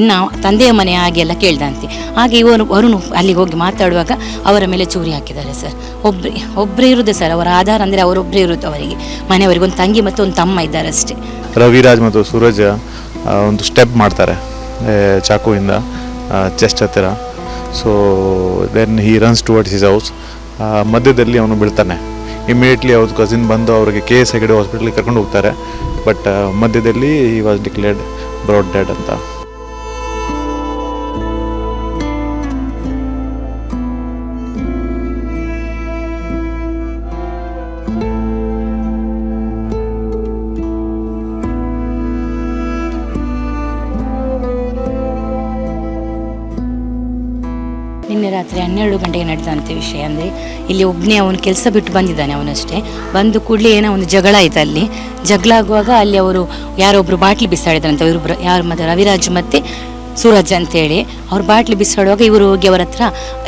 ಇನ್ನು ತಂದೆಯ ಮನೆ ಹಾಗೆಲ್ಲ ಕೇಳ್ದಂತೆ. ಹಾಗೆ ಇವನು, ವರುಣ್ ಅಲ್ಲಿಗೆ ಹೋಗಿ ಮಾತಾಡುವಾಗ ಅವರ ಮೇಲೆ ಚೂರಿ ಹಾಕಿದ್ದಾರೆ ಸರ್. ಒಬ್ಬರೇ ಒಬ್ಬರೇ ಇರುತ್ತೆ ಸರ್, ಅವರ ಆಧಾರ ಅಂದರೆ ಅವರೊಬ್ಬರೇ ಇರುತ್ತೆ ಅವರಿಗೆ. ಮನೆಯವರಿಗೆ ಒಂದು ತಂಗಿ ಮತ್ತು ಒಂದು ತಮ್ಮ ಇದ್ದಾರೆ ಅಷ್ಟೇ. ರವಿರಾಜ್ ಮತ್ತು ಸೂರಜ್ ಒಂದು ಸ್ಟೆಪ್ ಮಾಡ್ತಾರೆ. ಚಾಕುವಿಂದ ಚೆಸ್ಟ್ ಹತ್ತಿರ. So then he runs towards his house ಮಧ್ಯದಲ್ಲಿ ಅವನು ಬೀಳ್ತಾನೆ. ಇಮಿಡಿಯೇಟ್ಲಿ ಅವ್ರ ಕಸಿನ್ ಬಂದು ಅವರಿಗೆ ಕೆ ಎಸ್ ಹೆಗಡೆ ಹಾಸ್ಪಿಟ್ಲಿಗೆ ಕರ್ಕೊಂಡು ಹೋಗ್ತಾರೆ. ಬಟ್ ಮಧ್ಯದಲ್ಲಿ ಈ ವಾಸ್ ಡಿಕ್ಲೇರ್ಡ್ ಬ್ರಾಡ್ ಡ್ಯಾಡ್ ಅಂತ. ರಾತ್ರಿ ಹನ್ನೆರಡು ಗಂಟೆಗೆ ನಡೆದಂಥ ವಿಷಯ. ಅಂದರೆ ಇಲ್ಲಿ ಒಬ್ಬನೇ ಅವನು ಕೆಲಸ ಬಿಟ್ಟು ಬಂದಿದ್ದಾನೆ ಅವನಷ್ಟೇ. ಬಂದು ಕೂಡಲೇ ಏನೋ ಒಂದು ಜಗಳ ಆಯ್ತು ಅಲ್ಲಿ. ಜಗಳ ಆಗುವಾಗ ಅಲ್ಲಿ ಅವರು ಯಾರೊಬ್ಬರು ಬಾಟ್ಲಿ ಬಿಸಾಡಿದ್ರಂತೆ. ಇವರು ಯಾರು ಮತ್ತು ರವಿರಾಜ್ ಮತ್ತು ಸೂರಜ್ ಅಂತೇಳಿ, ಅವ್ರು ಬಾಟ್ಲಿ ಬಿಸಾಡುವಾಗ ಇವರು ಹೋಗಿ ಅವರ ಹತ್ರ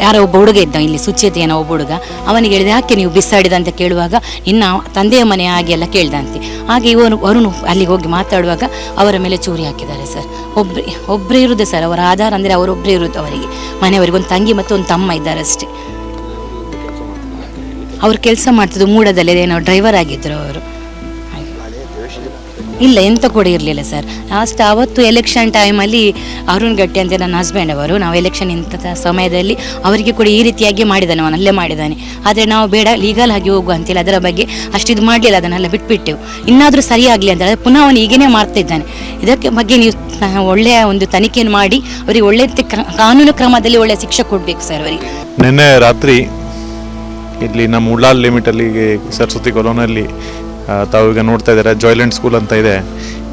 ಯಾರೋ ಒಬ್ಬ ಹುಡುಗ ಇದ್ದ, ಇಲ್ಲಿ ಸುಚೇತಿಯನ ಒಬ್ಬ ಹುಡುಗ. ಅವನಿಗೆ ಹೇಳಿದೆ, ಯಾಕೆ ನೀವು ಬಿಸಾಡಿದ? ಅಂತ ಕೇಳುವಾಗ, ಇನ್ನು ತಂದೆಯ ಮನೆ ಹಾಗೆಲ್ಲ ಕೇಳ್ದಂತೆ ಹಾಗೆ ಇವನು, ವರುಣ್ ಅಲ್ಲಿಗೆ ಹೋಗಿ ಮಾತಾಡುವಾಗ ಅವರ ಮೇಲೆ ಚೂರಿ ಹಾಕಿದ್ದಾರೆ ಸರ್. ಒಬ್ಬರೇ ಒಬ್ಬರೇ ಇರುವುದು ಸರ್, ಅವರ ಆಧಾರ ಅಂದರೆ ಅವರೊಬ್ಬರೇ ಇರುದು ಅವರಿಗೆ. ಮನೆಯವರಿಗೆ ಒಂದು ತಂಗಿ ಮತ್ತು ಒಂದು ತಮ್ಮ ಇದ್ದಾರೆ ಅಷ್ಟೇ. ಅವ್ರು ಕೆಲಸ ಮಾಡ್ತಿದ್ದು ಮೂಡದಲ್ಲಿ ಏನೋ ಡ್ರೈವರ್ ಆಗಿದ್ದರು ಅವರು. ಇಲ್ಲ, ಎಂತ ಕೂಡ ಇರಲಿಲ್ಲ ಸರ್. ಲಾಸ್ಟ್ ಅವತ್ತು ಎಲೆಕ್ಷನ್ ಟೈಮಲ್ಲಿ ಅರುಣ್ ಗಟ್ಟಿ ಅಂತ ನನ್ನ ಹಸ್ಬೆಂಡ್ ಅವರು, ನಾವು ಎಲೆಕ್ಷನ್ ಇಂಥ ಸಮಯದಲ್ಲಿ ಅವರಿಗೆ ಕೂಡ ಈ ರೀತಿಯಾಗಿ ಮಾಡಿದ್ದಾನೆ, ಅವನು ಅಲ್ಲೇ ಮಾಡಿದ್ದಾನೆ. ಆದರೆ ನಾವು ಬೇಡ ಲೀಗಲ್ ಆಗಿ ಹೋಗುವ ಅಂತೇಳಿ ಅದರ ಬಗ್ಗೆ ಅಷ್ಟಿದು ಮಾಡಲಿಲ್ಲ, ಅದನ್ನೆಲ್ಲ ಬಿಟ್ಬಿಟ್ಟೆವು ಇನ್ನಾದರೂ ಸರಿಯಾಗಲಿ ಅಂತ ಹೇಳಿದ್ರೆ ಪುನಃ ಅವನು ಈಗೇನೆ ಮಾಡ್ತಾ ಇದ್ದಾನೆ ಇದಕ್ಕೆ ಬಗ್ಗೆ ನೀವು ಒಳ್ಳೆಯ ಒಂದು ತನಿಖೆಯನ್ನು ಮಾಡಿ, ಅವರಿಗೆ ಒಳ್ಳೆಯ ಕಾನೂನು ಕ್ರಮದಲ್ಲಿ ಒಳ್ಳೆಯ ಶಿಕ್ಷೆ ಕೊಡಬೇಕು ಸರ್ ಅವರಿಗೆ. ನಿನ್ನೆ ರಾತ್ರಿ ಇಲ್ಲಿ ನಮ್ಮ ಉಳ್ಳಾಲ್ ಲಿಮಿಟಲ್ಲಿ ಸರಸ್ವತಿ ಕೊಲೋನಲ್ಲಿ ತಾವು ಈಗ ನೋಡ್ತಾ ಇದ್ದಾರೆ ಜಾಯ್ಲೆಂಟ್ ಸ್ಕೂಲ್ ಅಂತ ಇದೆ.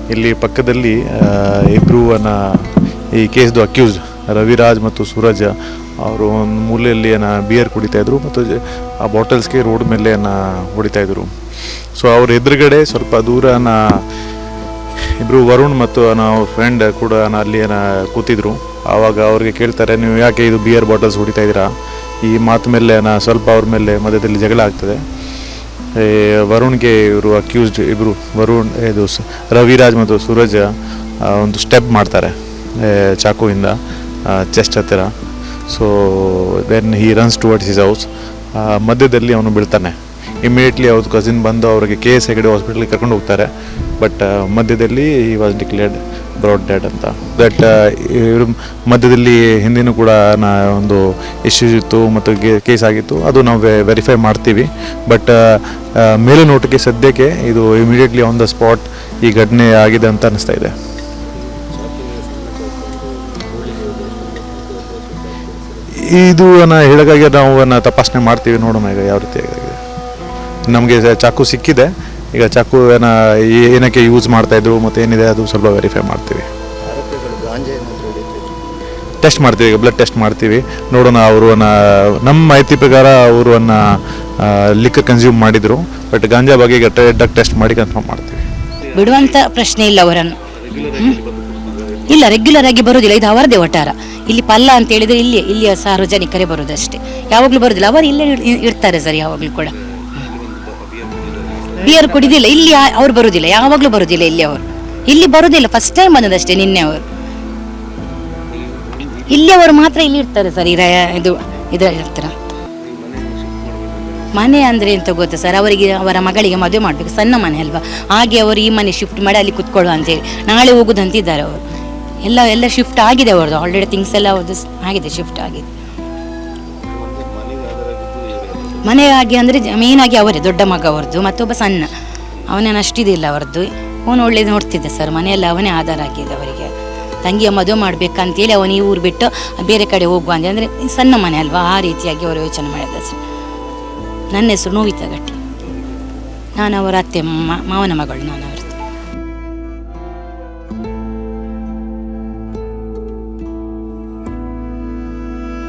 ಇಲ್ಲಿ ಪಕ್ಕದಲ್ಲಿ ಇಬ್ಬರು ಈ ಕೇಸ್ದು ಅಕ್ಯೂಸ್ಡ್ ರವಿರಾಜ್ ಮತ್ತು ಸೂರಜ್, ಅವರು ಒಂದು ಮೂಲೆಯಲ್ಲಿ ಏನ ಬಿಯರ್ ಕುಡಿತಾ ಇದ್ರು ಮತ್ತು ಆ ಬಾಟಲ್ಸ್ಗೆ ರೋಡ್ ಮೇಲೆ ಏನ ಹೊಡಿತಾ ಇದ್ರು. ಸೊ ಅವ್ರ ಎದುರುಗಡೆ ಸ್ವಲ್ಪ ದೂರನ ಇಬ್ರು ವರುಣ್ ಮತ್ತು ನಾವು ಫ್ರೆಂಡ್ ಕೂಡ ನ- ಅಲ್ಲಿ ಏನ ಕೂತಿದ್ರು. ಆವಾಗ ಅವ್ರಿಗೆ ಕೇಳ್ತಾರೆ, ನೀವು ಯಾಕೆ ಇದು ಬಿಯರ್ ಬಾಟಲ್ಸ್ ಹೊಡಿತಾ ಇದ್ದೀರಾ? ಈ ಮಾತು ಮೇಲೆ ನಾ ಸ್ವಲ್ಪ ಅವ್ರ ಮೇಲೆ ಮಧ್ಯದಲ್ಲಿ ಜಗಳ ಆಗ್ತದೆ. ವರುಣ್ಗೆ ಇವರು ಅಕ್ಯೂಸ್ಡ್ ಇಬ್ಬರು ವರುಣ್, ಇದು ರವಿರಾಜ್ ಮತ್ತು ಸೂರಜ್ ಒಂದು ಸ್ಟೆಪ್ ಮಾಡ್ತಾರೆ ಚಾಕುವಿಂದ ಚೆಸ್ಟ್ ಹತ್ತಿರ. So then he runs towards his house ಮಧ್ಯದಲ್ಲಿ ಅವನು ಬೀಳ್ತಾನೆ. ಇಮಿಡಿಯೇಟ್ಲಿ ಅವ್ರ ಕಸಿನ್ ಬಂದು ಅವರಿಗೆ ಕೆ ಎಸ್ ಹೆಗಡೆ ಹಾಸ್ಪಿಟ್ಲಿಗೆ ಕರ್ಕೊಂಡು ಹೋಗ್ತಾರೆ. ಬಟ್ ಮಧ್ಯದಲ್ಲಿ ಈ ವಾಸ್ ಡಿಕ್ಲೇರ್ಡ್ ಬ್ರಾಡ್ ಡ್ಯಾಡ್ ಅಂತ. ದಟ್ ಇವರು ಮಧ್ಯದಲ್ಲಿ ಹಿಂದಿನೂ ಕೂಡ ನಾ ಒಂದು ಇಶ್ಯೂಸ್ ಇತ್ತು ಮತ್ತು ಕೇಸ್ ಆಗಿತ್ತು. ಅದು ನಾವು ವೆರಿಫೈ ಮಾಡ್ತೀವಿ. ಬಟ್ ಮೇಲೆ ನೋಟಕ್ಕೆ ಸದ್ಯಕ್ಕೆ ಇದು ಇಮಿಡಿಯೇಟ್ಲಿ ಆನ್ ದ ಸ್ಪಾಟ್ ಈ ಘಟನೆ ಆಗಿದೆ ಅಂತ ಅನಿಸ್ತಾ ಇದೆ. ಇದು ಹೇಳಿದಾಗೆ ನಾವು ತಪಾಸಣೆ ಮಾಡ್ತೀವಿ. ನೋಡೋಣ ಈಗ ಯಾವ ರೀತಿ ನಮಗೆ ಚಾಕು ಸಿಕ್ಕಿದೆ. ಈಗ ಚಾಕು ಏನ ಏನಕ್ಕೆ ಯೂಸ್ ಮಾಡ್ತಾ ಇದ್ರು ಮತ್ತೆ ಏನಿದೆ ಅದು ಸ್ವಲ್ಪ ವೆರಿಫೈ ಮಾಡ್ತೀವಿ. ಟೆಸ್ಟ್ ಮಾಡ್ತೀವಿ, ಈಗ ಬ್ಲಡ್ ಟೆಸ್ಟ್ ಮಾಡ್ತೀವಿ. ನೋಡೋಣ ಅವರು ನಮ್ಮ ಮಾಹಿತಿ ಪ್ರಕಾರ ಅವರು ಲಿಕ್ಕರ್ ಕನ್ಸ್ಯೂಮ್ ಮಾಡಿದ್ರು. ಬಟ್ ಗಾಂಜಾ ಬಗ್ಗೆ ಈಗ ಟೆಸ್ಟ್ ಮಾಡಿ ಕನ್ಫರ್ಮ್ ಮಾಡ್ತೀವಿ. ಬಿಡುವಂತ ಪ್ರಶ್ನೆ ಇಲ್ಲ ಅವರನ್ನು. ಇಲ್ಲ ರೆಗ್ಯುಲರ್ ಆಗಿ ಬರೋದಿಲ್ಲ. ಇದು ಅವರದೇ ಒಟ್ಟಾರ ಇಲ್ಲಿ ಪಲ್ಲ ಅಂತ ಹೇಳಿದ್ರೆ ಇಲ್ಲಿ, ಇಲ್ಲಿಯ ಸಾರ್ವಜನಿಕರೇ ಬರೋದಷ್ಟೇ. ಯಾವಾಗಲೂ ಬರೋದಿಲ್ಲ. ಅವರು ಇಲ್ಲೇ ಇರ್- ಇರ್ತಾರೆ ಸರ್ ಯಾವಾಗಲೂ ಕೂಡ. ಬಿಯರ್ ಕುಡಿದಿಲ್ಲ. ಇಲ್ಲಿ ಅವ್ರು ಬರುದಿಲ್ಲ. ಯಾವಾಗಲೂ ಬರುದಿಲ್ಲ ಇಲ್ಲಿ ಅವರು. ಇಲ್ಲಿ ಬರುದಿಲ್ಲ. ಫಸ್ಟ್ ಟೈಮ್ ಬಂದದಷ್ಟೇ ನಿನ್ನೆ ಅವರು. ಇಲ್ಲಿ ಅವರು ಮಾತ್ರ ಇಲ್ಲಿ ಇರ್ತಾರೆ ಸರ್ ಈ ರ- ಇದು ಇದರ ಹತ್ರ. ಮನೆ ಅಂದರೆ ಎಂತ ಗೊತ್ತಾ ಸರ್? ಅವರಿಗೆ, ಅವರ ಮಗಳಿಗೆ ಮದುವೆ ಮಾಡಬೇಕು. ಸಣ್ಣ ಮನೆ ಅಲ್ವಾ? ಹಾಗೆ ಅವರು ಈ ಮನೆ ಶಿಫ್ಟ್ ಮಾಡಿ ಅಲ್ಲಿ ಕುತ್ಕೊಳ್ಳುವ ಅಂತೇಳಿ ನಾಳೆ ಹೋಗುದಂತಿದ್ದಾರೆ ಅವರು. ಎಲ್ಲ ಎಲ್ಲ ಶಿಫ್ಟ್ ಆಗಿದೆ ಅವ್ರದ್ದು. ಆಲ್ರೆಡಿ ಥಿಂಗ್ಸ್ ಎಲ್ಲ ಅವ್ರದ್ದು ಆಗಿದೆ ಶಿಫ್ಟ್ ಆಗಿದೆ. ಮನೆ ಆಗಿ ಅಂದರೆ ಮೇಯ್ನಾಗಿ ಅವರೇ, ದೊಡ್ಡ ಮಗ ಅವ್ರದ್ದು, ಮತ್ತೊಬ್ಬ ಸಣ್ಣ. ಅವನೇನು ಅಷ್ಟಿದಿಲ್ಲ ಅವ್ರದ್ದು. ಅವನು ಒಳ್ಳೆ ನೋಡ್ತಿದ್ದೆ ಸರ್ ಮನೆಯಲ್ಲಿ ಅವನೇ ಆಧಾರ ಆಗಿದೆ ಅವರಿಗೆ. ತಂಗಿಯ ಮದುವೆ ಮಾಡಬೇಕಂತೇಳಿ ಅವನು ಈ ಊರು ಬಿಟ್ಟು ಬೇರೆ ಕಡೆ ಹೋಗುವ ಅಂದರೆ ಅಂದರೆ ಸಣ್ಣ ಮನೆ ಅಲ್ವಾ, ಆ ರೀತಿಯಾಗಿ ಅವರು ಯೋಚನೆ ಮಾಡಿದ ಸರ್ ನನ್ನ ಹೆಸರು ನೋವಿತ ಗಟ್ಟಿ. ನಾನು ಅವರ ಅತ್ತೆ ಮಾವನ ಮಗಳು ನಾನು.